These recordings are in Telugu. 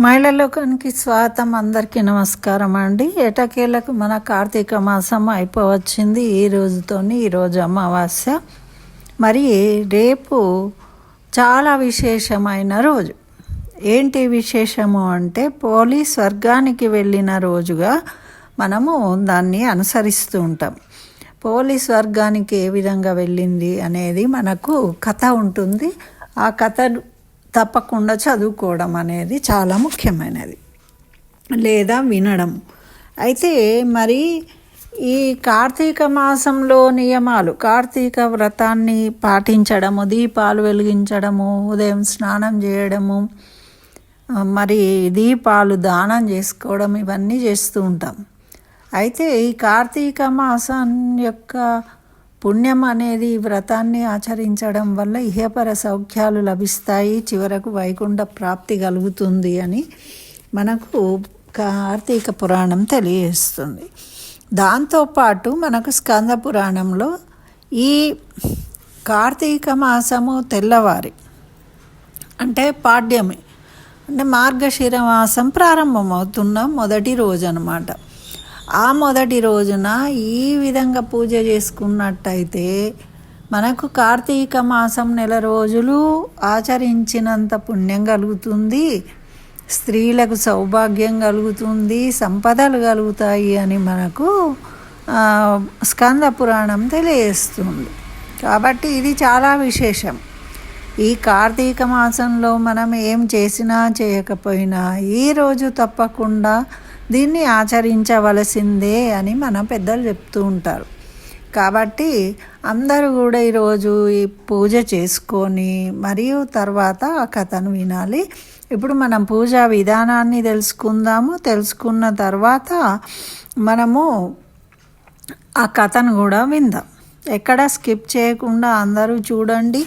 మహిళలోకానికి స్వాగతం అందరికీ నమస్కారం అండి. ఎటకేలకు మన కార్తీక మాసం అయిపోవచ్చింది ఈ రోజుతోని ఈరోజు అమావాస్య. మరి రేపు చాలా విశేషమైన రోజు. ఏంటి విశేషము అంటే పోలీస్ వర్గానికి వెళ్ళిన రోజుగా మనము దాన్ని అనుసరిస్తూ ఉంటాం. పోలీస్ వర్గానికి ఏ విధంగా వెళ్ళింది అనేది మనకు కథ ఉంటుంది. ఆ కథ తప్పకుండా చదువుకోవడం అనేది చాలా ముఖ్యమైనది. లేదా వినడం. అయితే మరి ఈ కార్తీక మాసంలో నియమాలు కార్తీక వ్రతాన్ని పాటించడము దీపాలు వెలిగించడము ఉదయం స్నానం చేయడము మరి దీపాలు దానం చేసుకోవడం ఇవన్నీ చేస్తూ ఉంటాం. అయితే ఈ కార్తీక మాసం యొక్క పుణ్యం అనేది ఈ వ్రతాన్ని ఆచరించడం వల్ల ఇహపర సౌఖ్యాలు లభిస్తాయి చివరకు వైకుంఠ ప్రాప్తి కలుగుతుంది అని మనకు కార్తీక పురాణం తెలియజేస్తుంది. దాంతోపాటు మనకు స్కంద పురాణంలో ఈ కార్తీక మాసము తెల్లవారి అంటే పాడ్యమి అంటే మార్గశిర మాసం ప్రారంభమవుతున్న మొదటి రోజు అనమాట ఆ మొదటి రోజున ఈ విధంగా పూజ చేసుకున్నట్టయితే మనకు కార్తీక మాసం నెల రోజులు ఆచరించినంత పుణ్యం కలుగుతుంది. స్త్రీలకు సౌభాగ్యం కలుగుతుంది సంపదలు కలుగుతాయి అని మనకు స్కంద పురాణం తెలియజేస్తుంది. కాబట్టి ఇది చాలా విశేషం. ఈ కార్తీక మాసంలో మనం ఏం చేసినా చేయకపోయినా ఈ రోజు తప్పకుండా దీన్ని ఆచరించవలసిందే అని మన పెద్దలు చెప్తూ ఉంటారు. కాబట్టి అందరూ కూడా ఈరోజు ఈ పూజ చేసుకొని మరియు తర్వాత ఆ కథను వినాలి. ఇప్పుడు మనం పూజా విధానాన్ని తెలుసుకుందాము. తెలుసుకున్న తర్వాత మనము ఆ కథను కూడా విందాం. ఎక్కడ స్కిప్ చేయకుండా అందరూ చూడండి.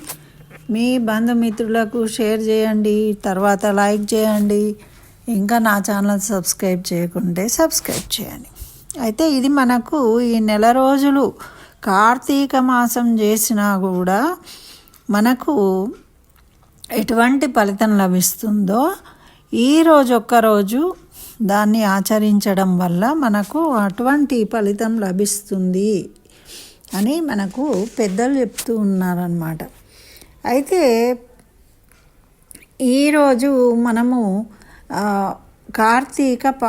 మీ బంధుమిత్రులకు షేర్ చేయండి. తర్వాత లైక్ చేయండి. ఇంకా నా ఛానల్ సబ్స్క్రైబ్ చేయకుంటే సబ్స్క్రైబ్ చేయండి. అయితే ఇది మనకు ఈ నెల రోజులు కార్తీక మాసం చేసినా కూడా మనకు ఎటువంటి ఫలితం లభిస్తుందో ఈరోజు ఒక్కరోజు దాన్ని ఆచరించడం వల్ల మనకు అటువంటి ఫలితం లభిస్తుంది అని మనకు పెద్దలు చెప్తూ ఉన్నారనమాట అయితే ఈరోజు మనము కార్తీక ప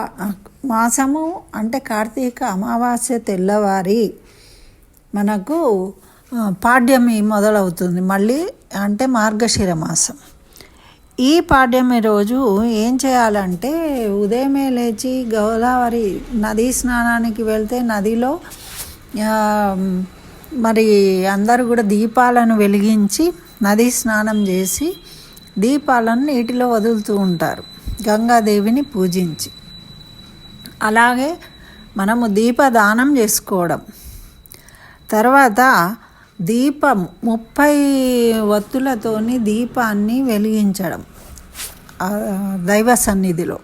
మాసము అంటే కార్తీక అమావాస్య తెల్లవారి మనకు పాడ్యమి మొదలవుతుంది. మళ్ళీ అంటే మార్గశిర మాసం. ఈ పాడ్యమి రోజు ఏం చేయాలంటే ఉదయమే లేచి గోదావరి నదీ స్నానానికి వెళ్తే నదిలో మరి అందరూ కూడా దీపాలను వెలిగించి నదీ స్నానం చేసి దీపాలను నీటిలో వదులుతూ ఉంటారు. గంగాదేవిని పూజించి. అలాగే మనము దీపదానం చేసుకోవడం. తర్వాత దీపం ముప్పై వత్తులతోని దీపాన్ని వెలిగించడం దైవ సన్నిధిలో.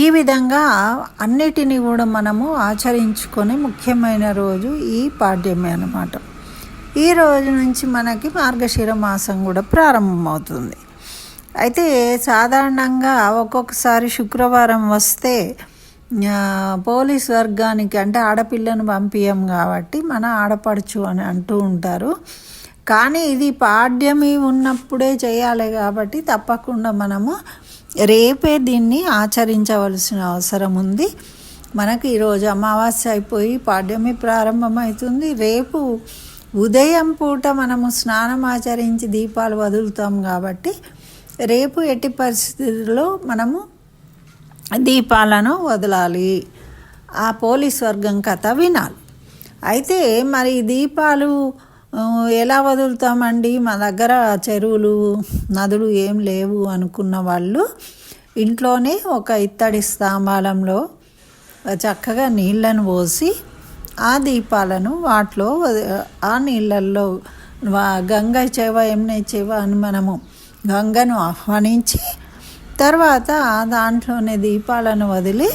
ఈ విధంగా అన్నిటినీ కూడా మనము ఆచరించుకొని ముఖ్యమైన రోజు ఈ పాడ్యమే అన్నమాట. ఈ రోజు నుంచి మనకి మార్గశిర మాసం కూడా ప్రారంభమవుతుంది. అయితే సాధారణంగా ఒక్కొక్కసారి శుక్రవారం వస్తే పోలీస్ వర్గానికి అంటే ఆడపిల్లను పంపించం కాబట్టి మన ఆడపడుచు అని అంటూ ఉంటారు. కానీ ఇది పాడ్యమి ఉన్నప్పుడే చేయాలి కాబట్టి తప్పకుండా మనము రేపే దీన్ని ఆచరించవలసిన అవసరం ఉంది. మనకి ఈరోజు అమావాస్య అయిపోయి పాడ్యమి ప్రారంభమవుతుంది. రేపు ఉదయం పూట మనము స్నానం ఆచరించి దీపాలు వదులుతాం కాబట్టి రేపు ఎట్టి పరిస్థితుల్లో మనము దీపాలను వదలాలి. ఆ పోలీస్ వర్గం కథ వినాలి. అయితే మరి దీపాలు ఎలా వదులుతామండి? మా దగ్గర చెరువులు నదులు ఏం లేవు అనుకున్న వాళ్ళు ఇంట్లోనే ఒక ఇత్తడి స్తంభాలంలో చక్కగా నీళ్ళను పోసి ఆ దీపాలను వాటిలో ఆ నీళ్ళల్లో గంగ చెవ ఎమ్నే చెవ అని మనము గంగను ఆహ్వానించి తర్వాత దాంట్లోనే దీపాలను వదిలి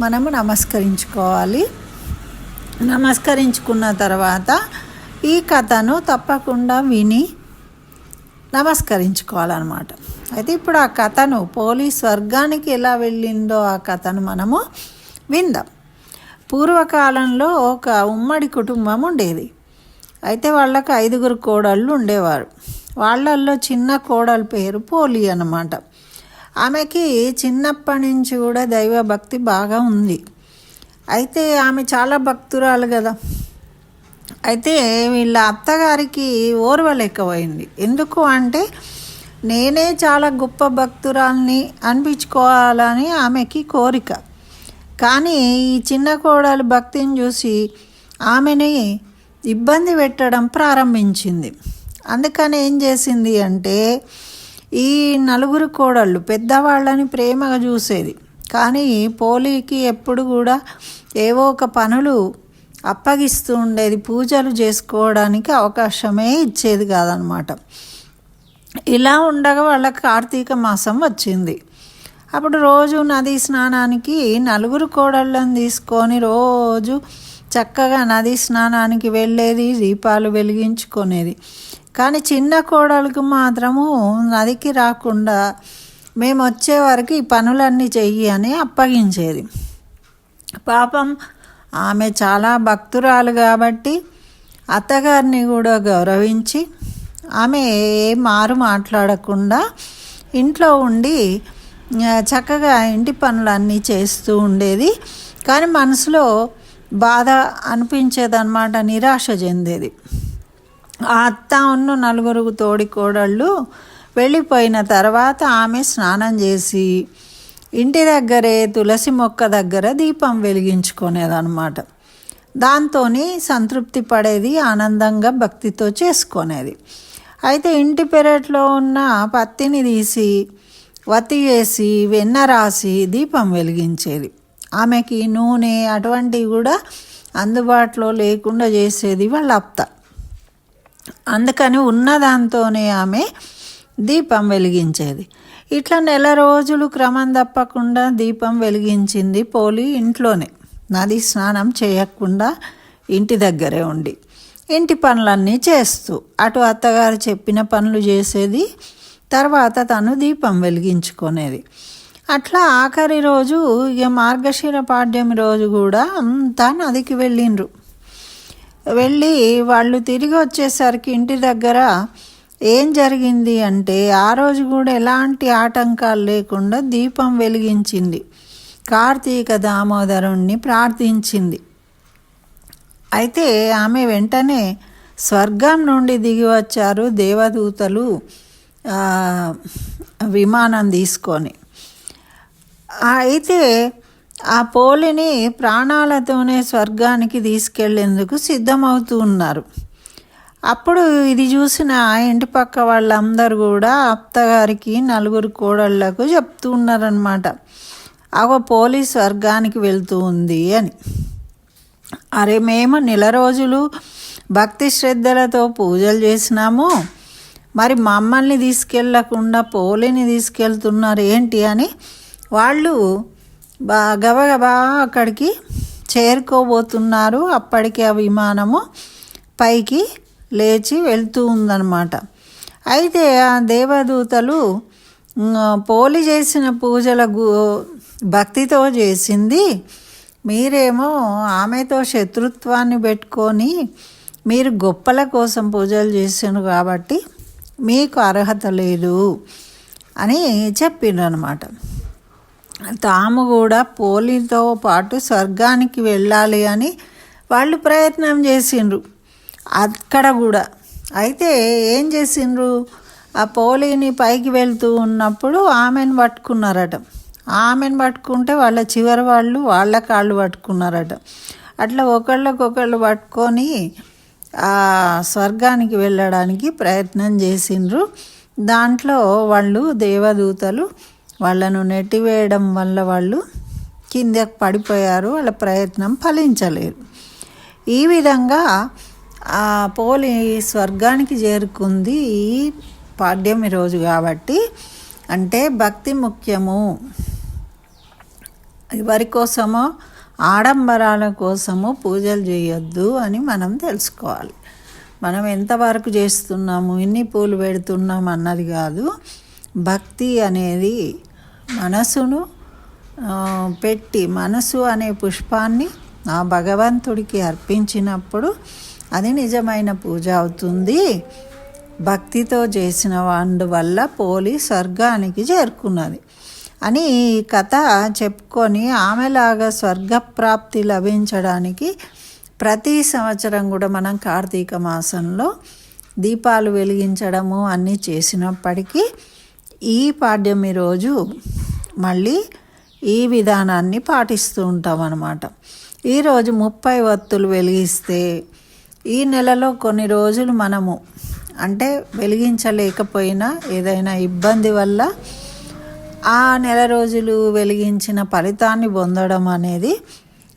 మనము నమస్కరించుకోవాలి. నమస్కరించుకున్న తర్వాత ఈ కథను తప్పకుండా విని నమస్కరించుకోవాలన్నమాట. అయితే ఇప్పుడు ఆ కథను పోలీస్ స్వర్గానికి ఎలా వెళ్ళిందో ఆ కథను మనము విందాం. పూర్వకాలంలో ఒక ఉమ్మడి కుటుంబం ఉండేది. అయితే వాళ్ళకు ఐదుగురు కోడళ్ళు ఉండేవారు. వాళ్ళల్లో చిన్న కోడల పేరు పోలి అన్నమాట. ఆమెకి చిన్నప్పటి నుంచి కూడా దైవ భక్తి బాగా ఉంది. అయితే ఆమె చాలా భక్తురాలు కదా. అయితే వీళ్ళ అత్తగారికి ఓర్వలేకపోయింది. ఎందుకు అంటే నేనే చాలా గొప్ప భక్తురాల్ని అనిపించుకోవాలని ఆమెకి కోరిక. కానీ ఈ చిన్న కోడలు భక్తిని చూసి ఆమెని ఇబ్బంది పెట్టడం ప్రారంభించింది. అందుకని ఏం చేసింది అంటే ఈ నలుగురు కోడళ్ళు పెద్దవాళ్ళని ప్రేమగా చూసేది. కానీ పోలీకి ఎప్పుడు కూడా ఏవో ఒక పనులు అప్పగిస్తూ ఉండేది. పూజలు చేసుకోవడానికి అవకాశమే ఇచ్చేది కాదనమాట. ఇలా ఉండగా వాళ్ళకి కార్తీక మాసం వచ్చింది. అప్పుడు రోజు నది స్నానానికి నలుగురు కోడళ్ళని తీసుకొని రోజు చక్కగా నది స్నానానికి వెళ్ళేది దీపాలు వెలిగించుకునేది. కానీ చిన్న కోడలకు మాత్రము నదికి రాకుండా మేము వచ్చే వరకు ఈ పనులన్నీ చెయ్యి అని అప్పగించేది. పాపం ఆమె చాలా భక్తురాలు కాబట్టి అత్తగారిని కూడా గౌరవించి ఆమె ఏ మారు మాట్లాడకుండా ఇంట్లో ఉండి చక్కగా ఇంటి పనులన్నీ చేస్తూ ఉండేది. కానీ మనసులో బాధ అనిపించేదన్నమాట నిరాశ చెందేది. ఆ అత్త ఉన్న నలుగురు తోడి కోడళ్ళు వెళ్ళిపోయిన తర్వాత ఆమె స్నానం చేసి ఇంటి దగ్గరే తులసి మొక్క దగ్గర దీపం వెలిగించుకునేదన్నమాట. దాంతో సంతృప్తి పడేది ఆనందంగా భక్తితో చేసుకునేది. అయితే ఇంటి పెరట్లో ఉన్న పత్తిని తీసి వత్తి వేసి వెన్న రాసి దీపం వెలిగించేది. ఆమెకి నూనె అటువంటివి కూడా అందుబాటులో లేకుండా చేసేది వాళ్ళ అత్త. అందుకని ఉన్న దాంతోనే ఆమె దీపం వెలిగించేది. ఇట్లా నెల రోజులు క్రమం తప్పకుండా దీపం వెలిగించింది పోలి ఇంట్లోనే. నది స్నానం చేయకుండా ఇంటి దగ్గరే ఉండి. ఇంటి పనులన్నీ చేస్తూ. అటు అత్తగారు చెప్పిన పనులు చేసేది. తర్వాత తను దీపం వెలిగించుకునేది. అట్లా ఆఖరి రోజు ఇక మార్గశిర పాడ్యమి రోజు కూడా అంతా నదికి వెళ్ళిండ్రు. వెళ్ళి వాళ్ళు తిరిగి వచ్చేసరికి ఇంటి దగ్గర ఏం జరిగింది అంటే ఆ రోజు కూడా ఎలాంటి ఆటంకాలు లేకుండా దీపం వెలిగించింది. కార్తీక దామోదరుణ్ణి ప్రార్థించింది. అయితే ఆమె వెంటనే స్వర్గం నుండి దిగి వచ్చారు దేవదూతలు విమానం తీసుకొని. అయితే ఆ పోలిని ప్రాణాలతోనే స్వర్గానికి తీసుకెళ్ళేందుకు సిద్ధమవుతూ ఉన్నారు. అప్పుడు ఇది చూసిన ఇంటి పక్క వాళ్ళందరూ కూడా అత్తగారికి నలుగురు కోడళ్ళకు చెప్తూ ఉన్నారనమాట అగో పోలీస్ స్వర్గానికి వెళ్తూ ఉంది అని. అరే మేము నెల రోజులు భక్తి శ్రద్ధలతో పూజలు చేసినాము. మరి మమ్మల్ని తీసుకెళ్ళకుండా పోలిని తీసుకెళ్తున్నారు ఏంటి అని వాళ్ళు గబగబా అక్కడికి చేరుకోబోతున్నారు. అప్పటికి ఆ విమానము పైకి లేచి వెళ్తూ ఉందన్నమాట. అయితే ఆ దేవదూతలు పోలి చేసిన పూజల భక్తితో చేసింది. మీరేమో ఆమెతో శత్రుత్వాన్ని పెట్టుకొని మీరు గొప్పల కోసం పూజలు చేసాను కాబట్టి మీకు అర్హత లేదు అని చెప్పిండ్రు అనమాట తాము కూడా పోలితో పాటు స్వర్గానికి వెళ్ళాలి అని వాళ్ళు ప్రయత్నం చేసిండ్రు. అక్కడ కూడా. అయితే ఏం చేసిండ్రు? ఆ పోలిని పైకి వెళ్తూ ఉన్నప్పుడు ఆమెను పట్టుకున్నారట. ఆమెను పట్టుకుంటే వాళ్ళ చివరి వాళ్ళు వాళ్ళ కాళ్ళు పట్టుకున్నారట. అట్లా ఒకళ్ళకొకళ్ళు పట్టుకొని ఆ స్వర్గానికి వెళ్ళడానికి ప్రయత్నం చేసిండ్రు. దాంట్లో వాళ్ళు దేవదూతలు వాళ్ళను నెట్టివేయడం వల్ల వాళ్ళు కిందకు పడిపోయారు వాళ్ళ ప్రయత్నం ఫలించలేదు. ఈ విధంగా ఆ పోలి స్వర్గానికి చేరుకుంది ఈ పాడ్యమి రోజు కాబట్టి అంటే భక్తి ముఖ్యము. ఎవరి కోసమో ఆడంబరాల కోసము పూజలు చేయొద్దు అని మనం తెలుసుకోవాలి. మనం ఎంతవరకు చేస్తున్నాము ఎన్ని పూలు పెడుతున్నాం అన్నది కాదు. భక్తి అనేది మనసును పెట్టి మనసు అనే పుష్పాన్ని ఆ భగవంతుడికి అర్పించినప్పుడు అది నిజమైన పూజ అవుతుంది. భక్తితో చేసిన వాడు వల్ల పోలి స్వర్గానికి చేరుకున్నది. అని ఈ కథ చెప్పుకొని ఆమెలాగా స్వర్గప్రాప్తి లభించడానికి ప్రతి సంవత్సరం కూడా మనం కార్తీక మాసంలో దీపాలు వెలిగించడము అన్నీ చేసినప్పటికీ ఈ పాడ్యమి రోజు మళ్ళీ ఈ విధానాన్ని పాటిస్తూ ఉంటాం అన్నమాట ఈరోజు ముప్పై వత్తులు వెలిగిస్తే ఈ నెలలో కొన్ని రోజులు మనము అంటే వెలిగించలేకపోయినా ఏదైనా ఇబ్బంది వల్ల ఆ నెల రోజులు వెలిగించిన ఫలితాన్ని పొందడం అనేది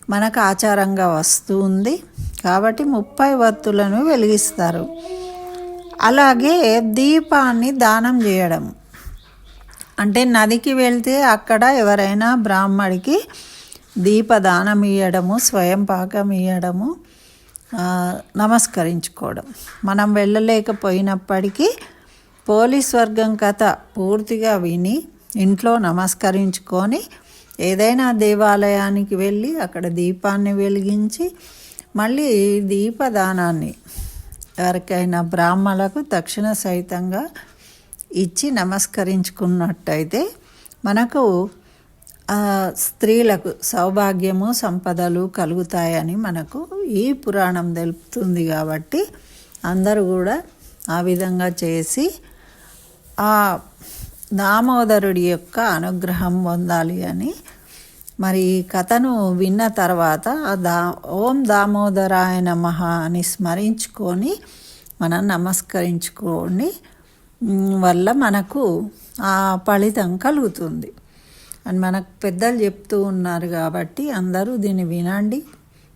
మనకు ఆచారంగా వస్తూ ఉంది. కాబట్టి ముప్పై వత్తులను వెలిగిస్తారు. అలాగే దీపాన్ని దానం చేయడం. అంటే నదికి వెళ్తే అక్కడ ఎవరైనా బ్రాహ్మడికి దీపదానం ఇవ్వడము స్వయం పాకం ఇవ్వడము నమస్కరించుకోవడం. మనం వెళ్ళలేకపోయినప్పటికీ పోలీస్ వర్గం కథ పూర్తిగా విని ఇంట్లో నమస్కరించుకొని ఏదైనా దేవాలయానికి వెళ్ళి అక్కడ దీపాన్ని వెలిగించి మళ్ళీ దీపదానాన్ని ఎవరికైనా బ్రాహ్మణులకు తక్షణ సహితంగా ఇచ్చి నమస్కరించుకున్నట్టయితే మనకు స్త్రీలకు సౌభాగ్యము సంపదలు కలుగుతాయని మనకు ఈ పురాణం తెలుపుతుంది కాబట్టి అందరూ కూడా ఆ విధంగా చేసి ఆ దామోదరుడి యొక్క అనుగ్రహం పొందాలి అని. మరి ఈ కథను విన్న తర్వాత ఆ దా ఓం దామోదరాయ నమ అని స్మరించుకొని మనం నమస్కరించుకోండి. వల్ల మనకు ఆ ఫలితం కలుగుతుంది. అని మనకు పెద్దలు చెప్తూ ఉన్నారు కాబట్టి అందరూ దీన్ని వినండి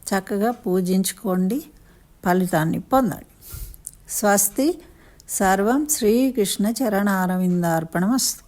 చక్కగా పూజించుకోండి ఫలితాన్ని పొందండి. స్వస్తి సర్వం శ్రీకృష్ణ చరణారవిందార్పణమస్తు